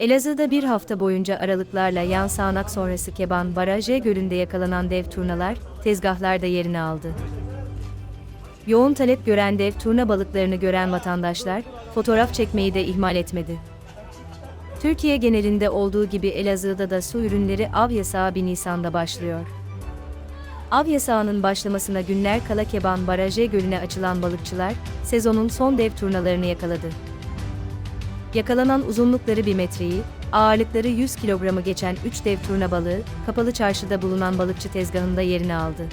Elazığ'da bir hafta boyunca aralıklarla yan sağanak sonrası Keban Barajı Gölü'nde yakalanan dev turnalar, tezgahlarda yerini aldı. Yoğun talep gören dev turna balıklarını gören vatandaşlar, fotoğraf çekmeyi de ihmal etmedi. Türkiye genelinde olduğu gibi Elazığ'da da su ürünleri av yasağı 1 Nisan'da başlıyor. Av yasağının başlamasına günler kala Keban Barajı Gölü'ne açılan balıkçılar, sezonun son dev turnalarını yakaladı. Yakalanan uzunlukları 1 metreyi, ağırlıkları 100 kilogramı geçen 3 dev turna balığı, kapalı çarşıda bulunan balıkçı tezgahında yerini aldı.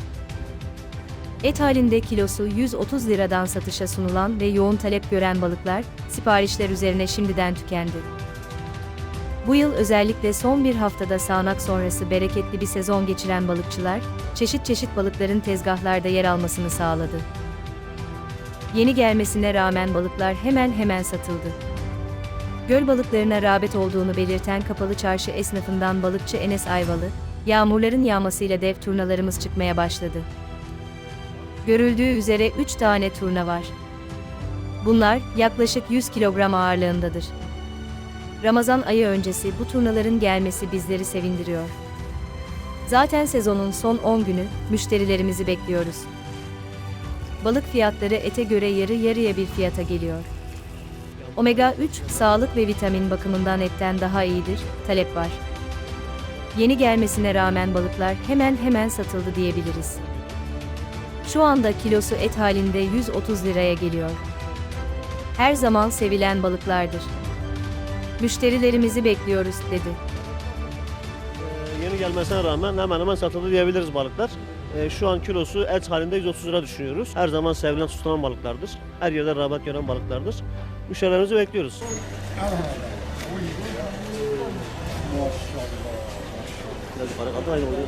Et halinde kilosu 130 liradan satışa sunulan ve yoğun talep gören balıklar, siparişler üzerine şimdiden tükendi. Bu yıl özellikle son bir haftada sağanak sonrası bereketli bir sezon geçiren balıkçılar, çeşit çeşit balıkların tezgahlarda yer almasını sağladı. Yeni gelmesine rağmen balıklar hemen hemen satıldı. Göl balıklarına rağbet olduğunu belirten kapalı çarşı esnafından balıkçı Enes Ayvalı, yağmurların yağmasıyla dev turnalarımız çıkmaya başladı. Görüldüğü üzere 3 tane turna var. Bunlar yaklaşık 100 kilogram ağırlığındadır. Ramazan ayı öncesi bu turnaların gelmesi bizleri sevindiriyor. Zaten sezonun son 10 günü müşterilerimizi bekliyoruz. Balık fiyatları ete göre yarı yarıya bir fiyata geliyor. Omega 3 sağlık ve vitamin bakımından etten daha iyidir, talep var. Yeni gelmesine rağmen balıklar hemen hemen satıldı diyebiliriz. Şu anda kilosu et halinde 130 liraya geliyor. Her zaman sevilen balıklardır. Müşterilerimizi bekliyoruz dedi. Ee, Yeni gelmesine rağmen hemen hemen satıldı diyebiliriz balıklar. Ee, Şu an kilosu et halinde 130 lira düşünüyoruz. Her zaman sevilen tutulan balıklardır. Her yerde rağbet gören balıklardır. Müşterilerimizi bekliyoruz. Biraz yukarı kaldı, aynı oluyor.